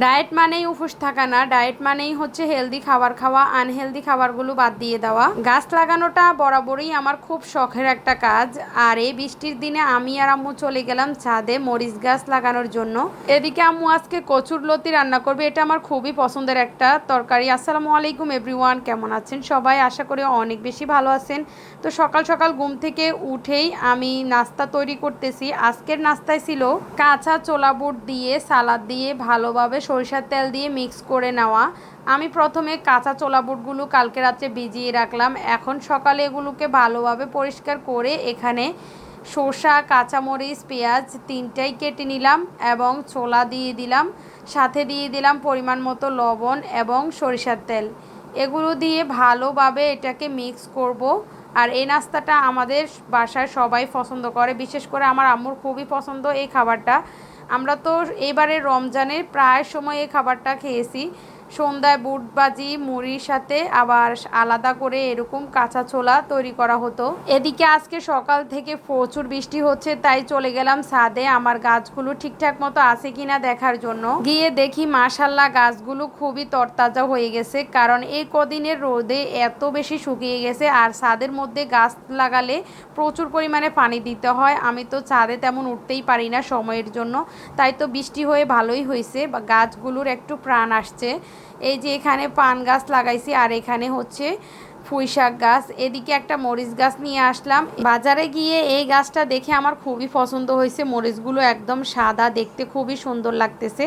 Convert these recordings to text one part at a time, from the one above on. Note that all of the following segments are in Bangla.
ডায়েট মানেই উপোস থাকা না, ডায়েট মানেই হচ্ছে হেলদি খাবার খাওয়া আনহেলদি খাবারগুলো বাদ দিয়ে দেওয়া। গাছ লাগানোটা বরাবরই আমার খুব শখের একটা কাজ। আর এই বৃষ্টির দিনে আমি আর আম্মু চলে গেলাম ছাদে মরিচ গাছ লাগানোর জন্য। এদিকে আম্মু আজকে কচুর লতি রান্না করবে, এটা আমার খুবই পছন্দের একটা তরকারি। আসসালামু আলাইকুম এভরিওয়ান কেমন আছেন সবাই? আশা করি অনেক বেশি ভালো আছেন। তো সকাল সকাল ঘুম থেকে উঠেই আমি নাস্তা তৈরি করতেছি। আজকের নাস্তায় ছিল কাঁচা ছোলা বুট দিয়ে, সালাদ দিয়ে, ভালোভাবে সরিষার তেল দিয়ে মিক্স করে নেওয়া। আমি প্রথমে কাঁচা ছোলা বুটগুলো কালকে রাত্রে ভিজিয়ে রাখলাম। এখন সকালে এগুলোকে ভালোভাবে পরিষ্কার করে এখানে শসা কাঁচামরিচ, পেঁয়াজ তিনটাই কেটে নিলাম এবং ছোলা দিয়ে দিলাম। সাথে দিয়ে দিলাম পরিমাণ মতো লবণ এবং সরিষার তেল। এগুলো দিয়ে ভালোভাবে এটাকে মিক্স করব। আর এই নাস্তাটা আমাদের বাসায় সবাই পছন্দ করে। বিশেষ করে আমার আম্মুর খুবই পছন্দ এই খাবারটা। আমরা তো এবারে রমজানের প্রায় সময় এই খাবারটা খেয়েছি। সন্ধ্যায় বুটবাজি মুড়ির সাথে আবার আলাদা করে এরকম কাঁচা ছোলা তৈরি করা হতো। এদিকে আজকে সকাল থেকে প্রচুর বৃষ্টি হচ্ছে, তাই চলে গেলাম ছাদে। আমার গাছগুলো ঠিকঠাক মতো আছে কিনা দেখার জন্য। গিয়ে দেখি মাশাল্লাহ, গাছগুলো খুবই তরতাজা হয়ে গেছে, কারণ এই কদিনের রোদে এত বেশি শুকিয়ে গেছে, আর ছাদের মধ্যে গাছ লাগালে প্রচুর পরিমাণে পানি দিতে হয়। আমি তো ছাদে তেমন উঠতেই পারি না সময়ের জন্য, তাই তো বৃষ্টি হয়ে ভালোই হয়েছে। বা গাছগুলোর একটু প্রাণ আসছে। এই যে এখানে পান গাছ লাগাইছি, আর এখানে হচ্ছে পুঁই শাক গাছ। এদিকে একটা মরিচ গাছ নিয়ে আসলাম। বাজারে গিয়ে এই গাছটা দেখে আমার খুবই পছন্দ হয়েছে। মরিচগুলো একদম সাদা, দেখতে খুবই সুন্দর লাগতেছে।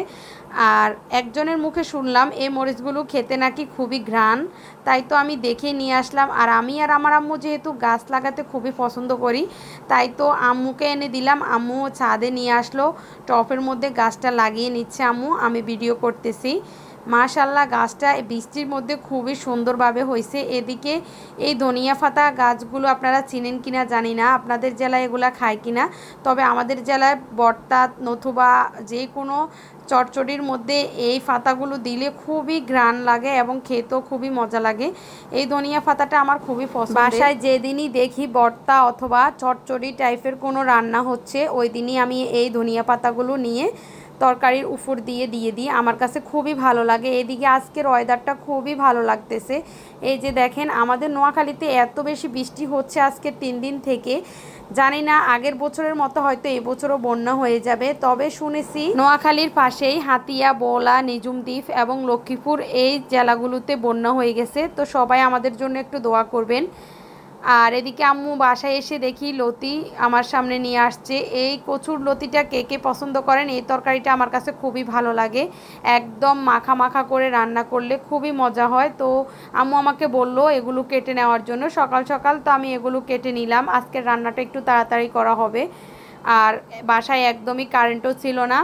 আর একজনের মুখে শুনলাম, এই মরিচগুলো খেতে নাকি খুবই ঘ্রাণ। তাই তো আমি দেখে নিয়ে আসলাম। আর আমি আর আমার আম্মু যেহেতু গাছ লাগাতে খুবই পছন্দ করি, তাই তো আম্মুকে এনে দিলাম। আম্মু ছাদে নিয়ে আসলো। টপের মধ্যে গাছটা লাগিয়ে নিচ্ছে আম্মু। আমি ভিডিও করতেছি। মাশাল্লাহ, গাছটা বৃষ্টির মধ্যে খুবই সুন্দরভাবে হয়েছে এদিকে এই ধনিয়া পাতা গাছগুলো আপনারা চিনেন কিনা জানি না, আপনাদের জেলায় এগুলা খায় কিনা। তবে আমাদের জেলায় বর্তা নতুবা যে কোনো চটচড়ির মধ্যে এই পাতাগুলো দিলে খুবই ঘ্রাণ লাগে এবং খেতেও খুবই মজা লাগে। এই ধনিয়া পাতাটা আমার খুবই পছন্দ বাসায় যেদিনই দেখি বর্তা অথবা চটচড়ি টাইপের কোনো রান্না হচ্ছে ওই দিনই আমি এই ধনিয়া পাতাগুলো নিয়ে তরকারির উপর দিয়ে দিয়ে দিই আমার কাছে খুবই ভালো লাগে। এদিকে আজকের ওয়েদারটা খুবই ভালো লাগতেছে। এই যে দেখেন, আমাদের নোয়াখালীতে এত বেশি বৃষ্টি হচ্ছে আজকে তিন দিন থেকে। জানি না, আগের বছরের মতো হয়তো এবছরও বন্যা হয়ে যাবে। তবে শুনেছি নোয়াখালীর পাশেই হাতিয়া বোলা নিজুমদ্বীপ এবং লক্ষ্মীপুর এই জেলাগুলোতে বন্যা হয়ে গেছে। তো সবাই আমাদের জন্য একটু দোয়া করবেন। আর এদিকে আম্মু বাসায় এসে দেখি লতি আমার সামনে নিয়ে আসছে। এই কচুর লতিটা কে কে পছন্দ করেন? এই তরকারিটা আমার কাছে খুবই ভালো লাগে। একদম মাখা মাখা করে রান্না করলে খুবই মজা হয়। তো আম্মু আমাকে বলল এগুলো কেটে নেওয়ার জন্য। সকাল সকাল তো আমি এগুলো কেটে নিলাম। আজকের রান্নাটা একটু তাড়াতাড়ি করা হবে। আর বাসায় একদমই কারেন্টও ছিল না।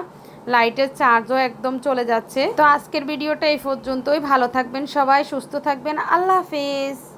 লাইটের চার্জও একদম চলে যাচ্ছে। তো আজকের ভিডিওটা এই পর্যন্তই। ভালো থাকবেন সবাই, সুস্থ থাকবেন। আল্লাহ হাফেজ।